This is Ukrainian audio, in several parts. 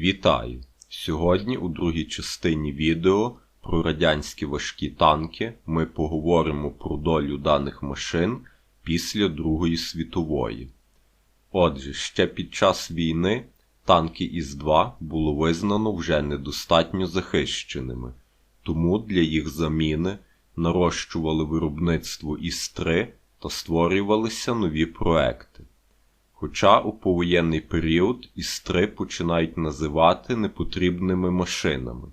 Вітаю! Сьогодні у другій частині відео про радянські важкі танки ми поговоримо про долю даних машин після Другої світової. Отже, ще під час війни танки Іс-2 було визнано вже недостатньо захищеними, тому для їх заміни нарощували виробництво Іс-3 та створювалися нові проекти. Хоча у повоєнний період Іс-3 починають називати непотрібними машинами,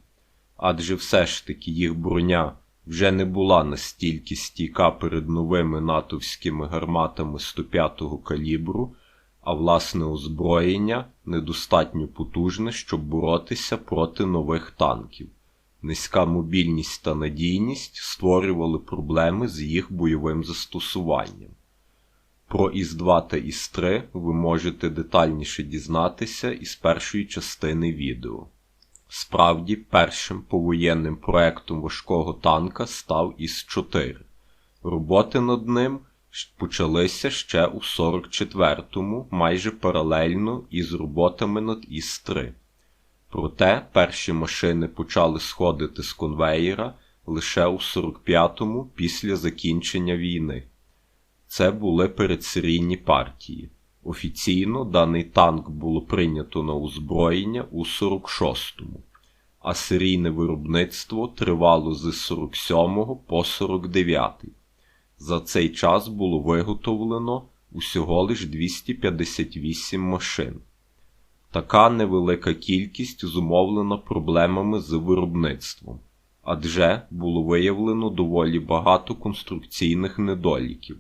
адже все ж таки їх броня вже не була настільки стійка перед новими натовськими гарматами 105-го калібру, а власне озброєння недостатньо потужне, щоб боротися проти нових танків. Низька мобільність та надійність створювали проблеми з їх бойовим застосуванням. Про Іс-2 та Іс-3 ви можете детальніше дізнатися із першої частини відео. Справді, першим повоєнним проектом важкого танка став Іс-4. Роботи над ним почалися ще у 44-му, майже паралельно із роботами над Іс-3. Проте перші машини почали сходити з конвеєра лише у 45-му після закінчення війни. Це були передсерійні партії. Офіційно даний танк було прийнято на озброєння у 46-му, а серійне виробництво тривало з 47 по 49. За цей час було виготовлено усього лиш 258 машин. Така невелика кількість зумовлена проблемами з виробництвом, адже було виявлено доволі багато конструкційних недоліків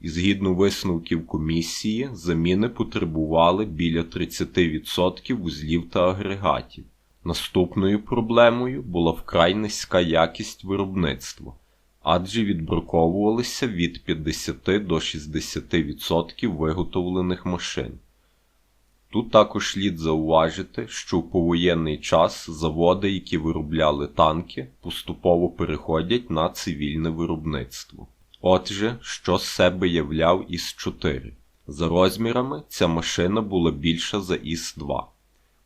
і згідно висновків комісії, заміни потребували біля 30% вузлів та агрегатів. Наступною проблемою була вкрай низька якість виробництва, адже відбраковувалися від 50 до 60% виготовлених машин. Тут також слід зауважити, що в повоєнний час заводи, які виробляли танки, поступово переходять на цивільне виробництво. Отже, що з себе являв Іс-4? За розмірами ця машина була більша за Іс-2.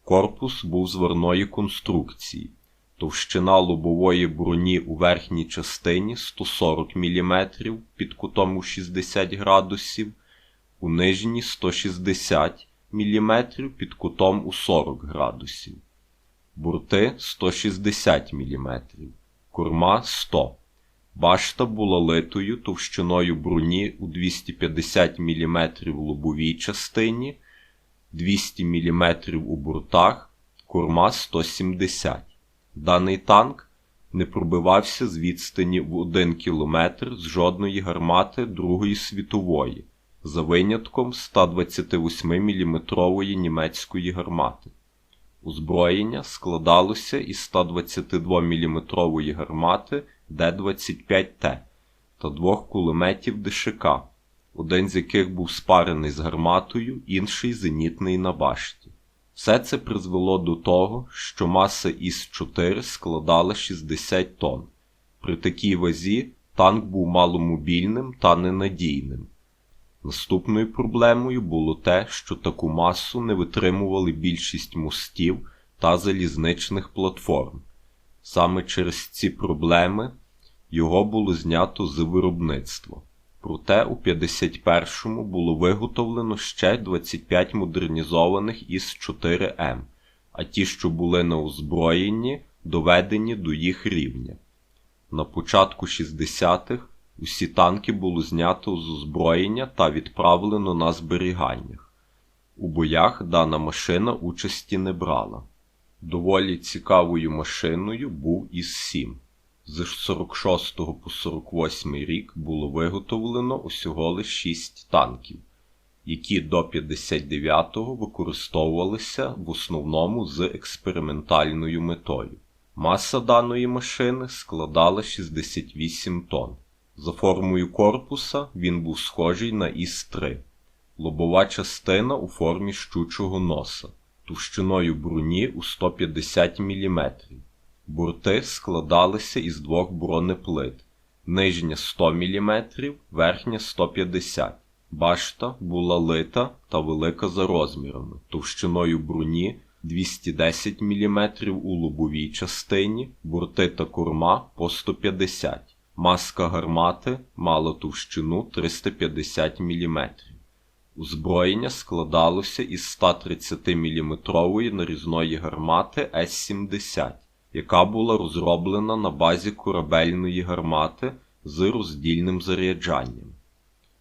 Корпус був зварної конструкції, товщина лобової броні у верхній частині 140 мм під кутом у 60 градусів, у нижній 160 мм під кутом у 40 градусів, бурти 160 мм, корма 100 Башта була литою товщиною броні у 250 мм в лобовій частині, 200 мм у бортах, корма 170 Даний танк не пробивався з відстані в 1 км з жодної гармати Другої світової, за винятком 128 мм німецької гармати. Озброєння складалося із 122 мм гармати Д-25Т та двох кулеметів ДШК, один з яких був спарений з гарматою, інший зенітний на башті. Все це призвело до того, що маса Іс-4 складала 60 тонн. При такій вазі танк був маломобільним та ненадійним. Наступною проблемою було те, що таку масу не витримували більшість мостів та залізничних платформ. Саме через ці проблеми його було знято з виробництва. Проте у 51-му було виготовлено ще 25 модернізованих із 4М, а ті, що були на озброєнні, доведені до їх рівня. На початку 60-х усі танки було знято з озброєння та відправлено на зберіганнях. У боях дана машина участі не брала. Доволі цікавою машиною був ІС-7. З 46 по 48 рік було виготовлено усього лише 6 танків, які до 59-го використовувалися в основному з експериментальною метою. Маса даної машини складала 68 тонн. За формою корпуса він був схожий на Іс-3, лобова частина у формі щучого носа, товщиною броні у 150 мм. Борти складалися із двох бронеплит, нижня 100 мм, верхня 150 Башта була лита та велика за розмірами, товщиною броні 210 мм у лобовій частині, борти та корма по 150 Маска гармати мала товщину 350 мм. Озброєння складалося із 130 мм нарізної гармати С-70, яка була розроблена на базі корабельної гармати з роздільним заряджанням.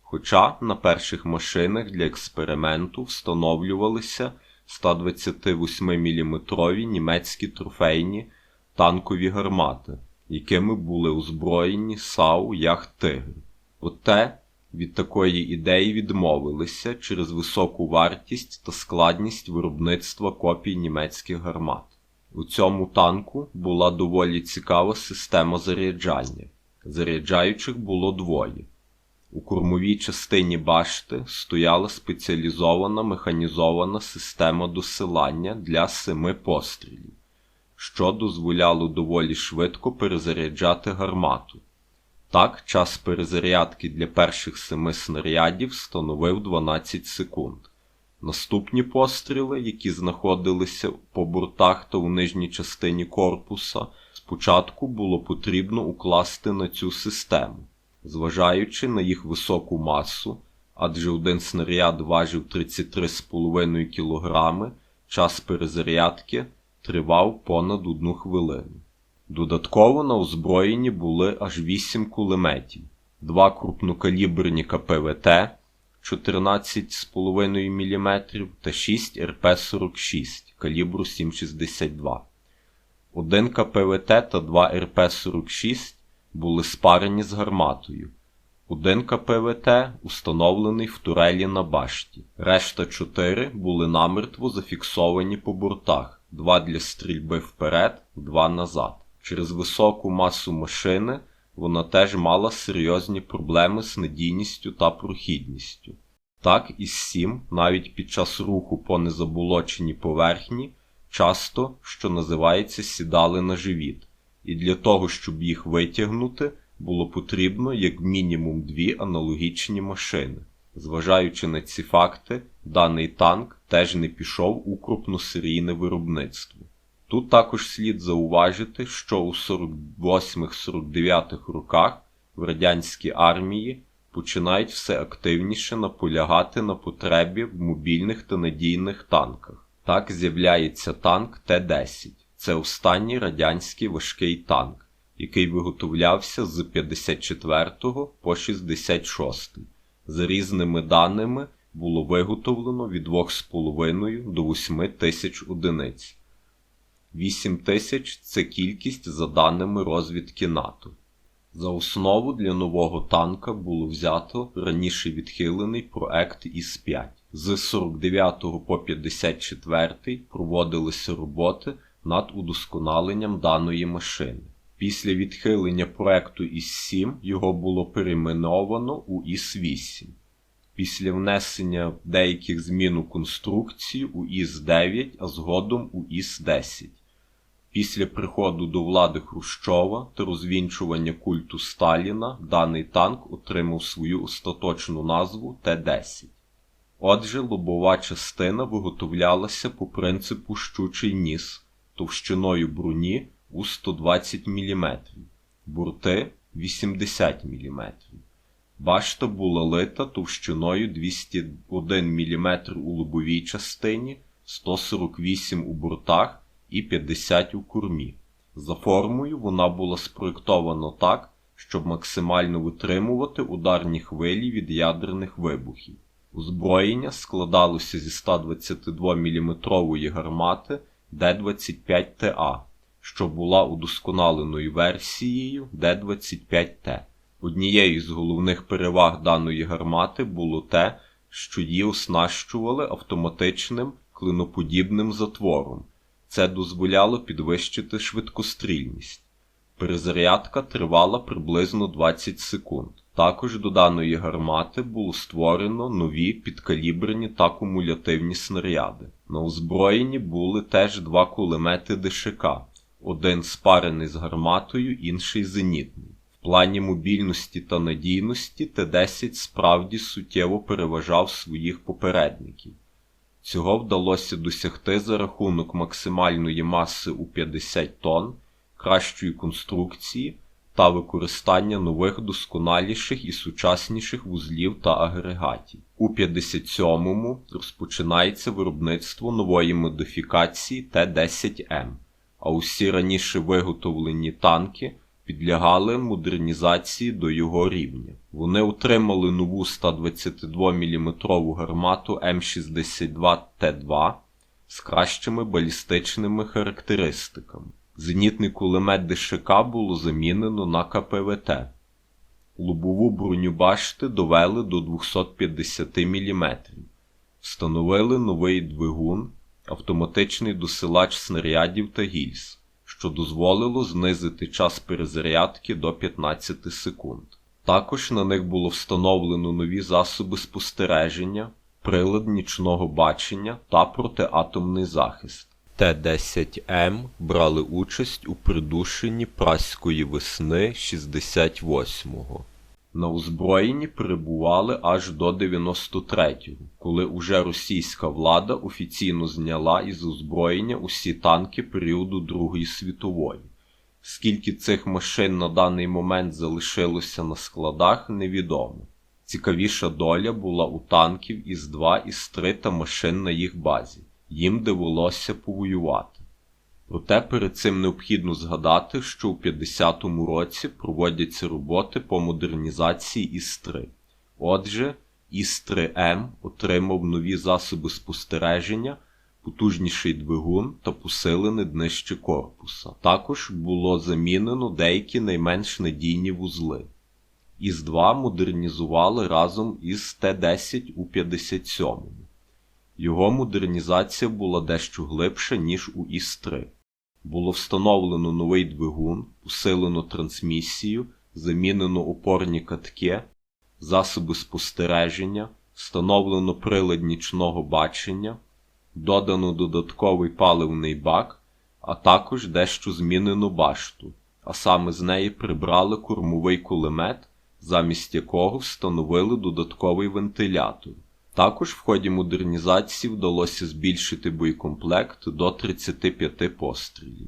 Хоча на перших машинах для експерименту встановлювалися 128 мм німецькі трофейні танкові гармати, якими були озброєні САУ Ях Тигр. Проте від такої ідеї відмовилися через високу вартість та складність виробництва копій німецьких гармат. У цьому танку була доволі цікава система заряджання. Заряджаючих було двоє. У кормовій частині башти стояла спеціалізована механізована система досилання для семи пострілів, що дозволяло доволі швидко перезаряджати гармату. Так, час перезарядки для перших семи снарядів становив 12 секунд. Наступні постріли, які знаходилися по бортах та у нижній частині корпуса, спочатку було потрібно укласти на цю систему, зважаючи на їх високу масу, адже один снаряд важив 33,5 кг, час перезарядки тривав понад одну хвилину. Додатково на озброєнні були аж 8 кулеметів, два крупнокаліберні КПВТ 14,5 мм та 6 РП-46 калібру 7,62. Один КПВТ та два РП-46 були спарені з гарматою. Один КПВТ установлений в турелі на башті. Решта 4 були намертво зафіксовані по бортах, два для стрільби вперед, два назад. Через високу масу машини вона теж мала серйозні проблеми з надійністю та прохідністю. Так і сім, навіть під час руху по незаболоченій поверхні, часто, що називається, сідали на живіт, і для того, щоб їх витягнути, було потрібно як мінімум дві аналогічні машини. Зважаючи на ці факти, даний танк теж не пішов у крупносерійне виробництво. Тут також слід зауважити, що у 48-49 роках в радянській армії починають все активніше наполягати на потребі в мобільних та надійних танках. Так з'являється танк Т-10. Це останній радянський важкий танк, який виготовлявся з 54 по 66. За різними даними було виготовлено від 2,5 до 8 тисяч одиниць. 8 тисяч це кількість за даними розвідки НАТО. За основу для нового танка було взято раніше відхилений проект ІС-5. З 49 по 54 проводилися роботи над удосконаленням даної машини. Після відхилення проекту ІС-7 його було перейменовано у ІС-8. Після внесення деяких змін у конструкцію у ІС-9, а згодом у ІС-10. Після приходу до влади Хрущова та розвінчування культу Сталіна даний танк отримав свою остаточну назву Т-10. Отже, лобова частина виготовлялася по принципу щучий ніс товщиною броні у 120 мм, бурти 80 мм. Башта була лита товщиною 201 мм у лобовій частині, 148 у бортах і 50 у кормі. За формою вона була спроєктована так, щоб максимально витримувати ударні хвилі від ядерних вибухів. Озброєння складалося зі 122 мм гармати Д-25ТА, що була удосконаленою версією Д-25Т. Однією з головних переваг даної гармати було те, що її оснащували автоматичним клиноподібним затвором. Це дозволяло підвищити швидкострільність. Перезарядка тривала приблизно 20 секунд. Також до даної гармати було створено нові підкаліберні та кумулятивні снаряди. На озброєнні були теж два кулемети ДШК, один спарений з гарматою, інший зенітний. В плані мобільності та надійності Т-10 справді суттєво переважав своїх попередників. Цього вдалося досягти за рахунок максимальної маси у 50 тонн, кращої конструкції та використання нових досконаліших і сучасніших вузлів та агрегатів. У 57-му розпочинається виробництво нової модифікації Т-10М, а усі раніше виготовлені танки підлягали модернізації до його рівня. Вони отримали нову 122 мм гармату М62Т2 з кращими балістичними характеристиками. Зенітний кулемет ДШК було замінено на КПВТ. Лобову броню башти довели до 250 мм. Встановили новий двигун, автоматичний досилач снарядів та гільз, що дозволило знизити час перезарядки до 15 секунд. Також на них було встановлено нові засоби спостереження, прилад нічного бачення та протиатомний захист. Т-10М брали участь у придушенні праської весни 68-го. На озброєнні перебували аж до 93-го, коли уже російська влада офіційно зняла із озброєння усі танки періоду Другої світової. Скільки цих машин на даний момент залишилося на складах, невідомо. Цікавіша доля була у танків із 2 із 3 та машин на їх базі. Їм довелося повоювати. Проте перед цим необхідно згадати, що у 50-му році проводяться роботи по модернізації ІС-3. Отже, ІС-3М отримав нові засоби спостереження, потужніший двигун та посилене днище корпуса. Також було замінено деякі найменш надійні вузли. ІС-2 модернізували разом із Т-10 у 57-му. Його модернізація була дещо глибша, ніж у ІС-3. Було встановлено новий двигун, усилено трансмісію, замінено опорні катки, засоби спостереження, встановлено прилад нічного бачення, додано додатковий паливний бак, а також дещо змінено башту, а саме з неї прибрали кормовий кулемет, замість якого встановили додатковий вентилятор. Також в ході модернізації вдалося збільшити боєкомплект до 35 пострілів.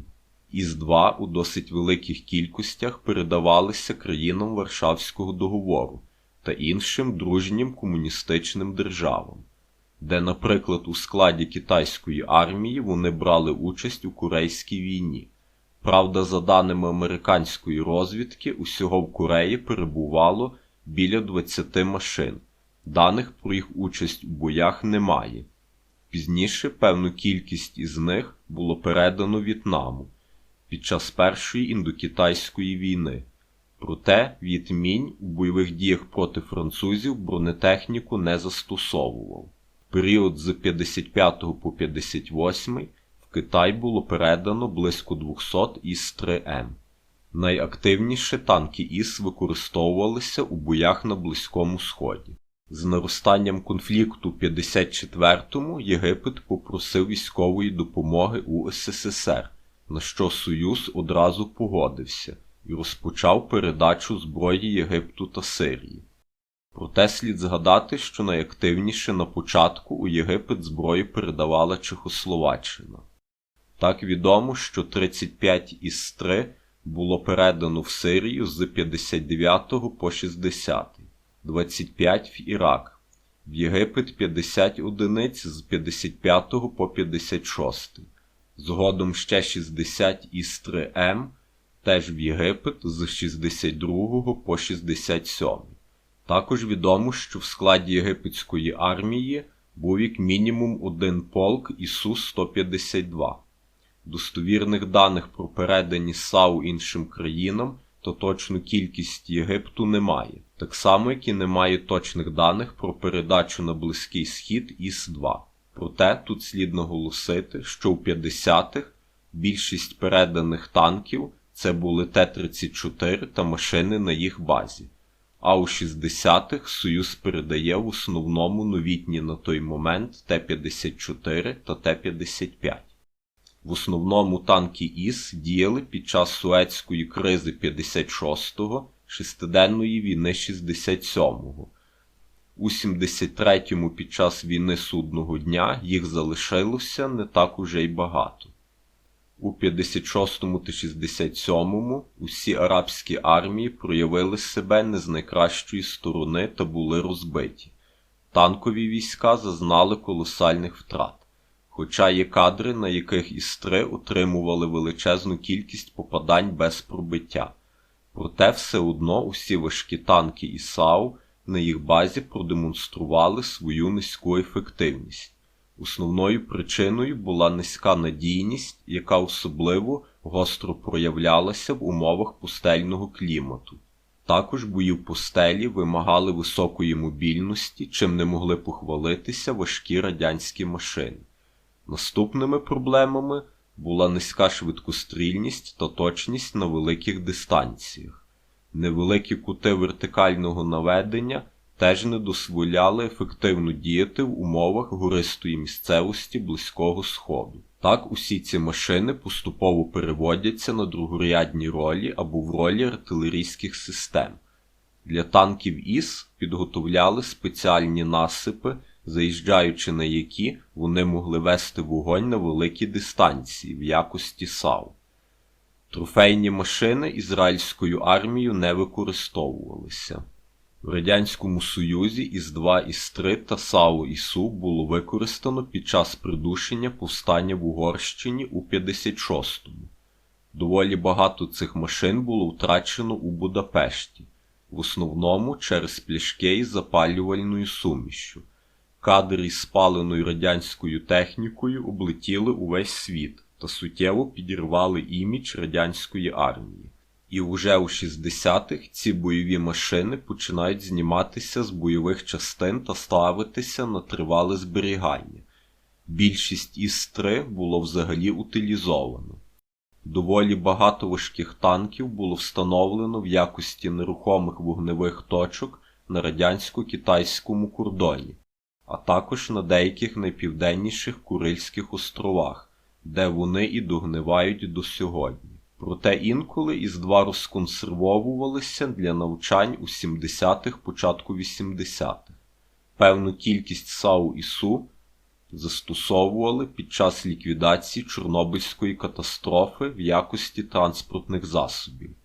Із-2 у досить великих кількостях передавалися країнам Варшавського договору та іншим дружнім комуністичним державам, де, наприклад, у складі китайської армії вони брали участь у Корейській війні. Правда, за даними американської розвідки, усього в Кореї перебувало біля 20 машин. Даних про їх участь у боях немає. Пізніше певну кількість із них було передано В'єтнаму під час Першої індокитайської війни. Проте В'єтмінь у бойових діях проти французів бронетехніку не застосовував. Період з 55 по 58 в Китай було передано близько 200 ІС-3М. Найактивніше танки ІС використовувалися у боях на Близькому Сході. З наростанням конфлікту в 54-му Єгипет попросив військової допомоги у СССР, на що Союз одразу погодився і розпочав передачу зброї Єгипту та Сирії. Проте слід згадати, що найактивніше на початку у Єгипет зброю передавала Чехословаччина. Так відомо, що 35 із 3 було передано в Сирію з 59 по 60. 25 в Ірак, в Єгипет 50 одиниць з 55 по 56, згодом ще 60 із 3М, теж в Єгипет з 62 по 67. Також відомо, що в складі єгипетської армії був як мінімум один полк ІСУ-152. Достовірних даних про передані САУ іншим країнам то точну кількість Єгипту немає, так само, як і немає точних даних про передачу на Близький Схід ІС-2. Проте тут слід наголосити, що у 50-х більшість переданих танків це були Т-34 та машини на їх базі, а у 60-х Союз передає в основному новітні на той момент Т-54 та Т-55. В основному танки ІС діяли під час Суецької кризи 56-го, шестиденної війни 67-го. У 73-му під час війни судного дня їх залишилося не так уже й багато. У 56-му та 67-му усі арабські армії проявили себе не з найкращої сторони та були розбиті. Танкові війська зазнали колосальних втрат. Хоча є кадри, на яких істри отримували величезну кількість попадань без пробиття. Проте все одно усі важкі танки і САУ на їх базі продемонстрували свою низьку ефективність. Основною причиною була низька надійність, яка особливо гостро проявлялася в умовах пустельного клімату. Також бої в пустелі вимагали високої мобільності, чим не могли похвалитися важкі радянські машини. Наступними проблемами була низька швидкострільність та точність на великих дистанціях. Невеликі кути вертикального наведення теж не дозволяли ефективно діяти в умовах гористої місцевості Близького Сходу. Так усі ці машини поступово переводяться на другорядні ролі або в ролі артилерійських систем. Для танків ІС підготовляли спеціальні насипи, заїжджаючи на які вони могли вести вогонь на великі дистанції в якості САУ. Трофейні машини ізраїльською армією не використовувалися. В Радянському Союзі ІС-2, ІС-3 та САУ ІСУ було використано під час придушення повстання в Угорщині у 56-му. Доволі багато цих машин було втрачено у Будапешті, в основному через пляшки із запалювальною сумішю. Кадри із спаленою радянською технікою облетіли увесь світ та суттєво підірвали імідж радянської армії. І вже у 60-х ці бойові машини починають зніматися з бойових частин та ставитися на тривале зберігання. Більшість ІС-3 було взагалі утилізовано. Доволі багато важких танків було встановлено в якості нерухомих вогневих точок на радянсько-китайському кордоні, а також на деяких найпівденніших Курильських островах, де вони і догнивають до сьогодні. Проте інколи із-2 розконсервовувалися для навчань у 70-х, початку 80-х. Певну кількість САУ і СУ застосовували під час ліквідації Чорнобильської катастрофи в якості транспортних засобів.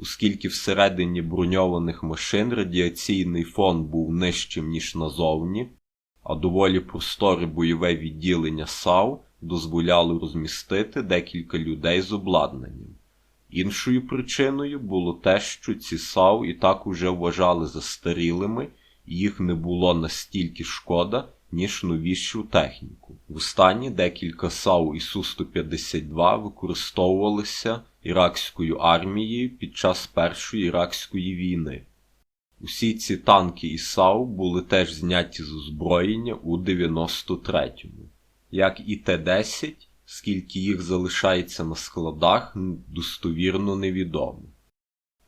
Оскільки всередині броньованих машин радіаційний фон був нижчим, ніж назовні, а доволі просторе бойове відділення САУ дозволяло розмістити декілька людей з обладнанням. Іншою причиною було те, що ці САУ і так уже вважали застарілими, і їх не було настільки шкода, ніж новішу техніку. В останні декілька САУ і Су-152 використовувалися іракською армією під час Першої іракської війни. Усі ці танки і САУ були теж зняті з озброєння у 93-му. Як і Т-10, скільки їх залишається на складах, достовірно невідомо.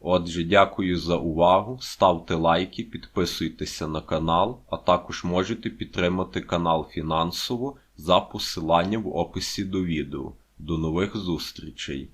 Отже, дякую за увагу, ставте лайки, підписуйтеся на канал, а також можете підтримати канал фінансово за посиланням в описі до відео. До нових зустрічей!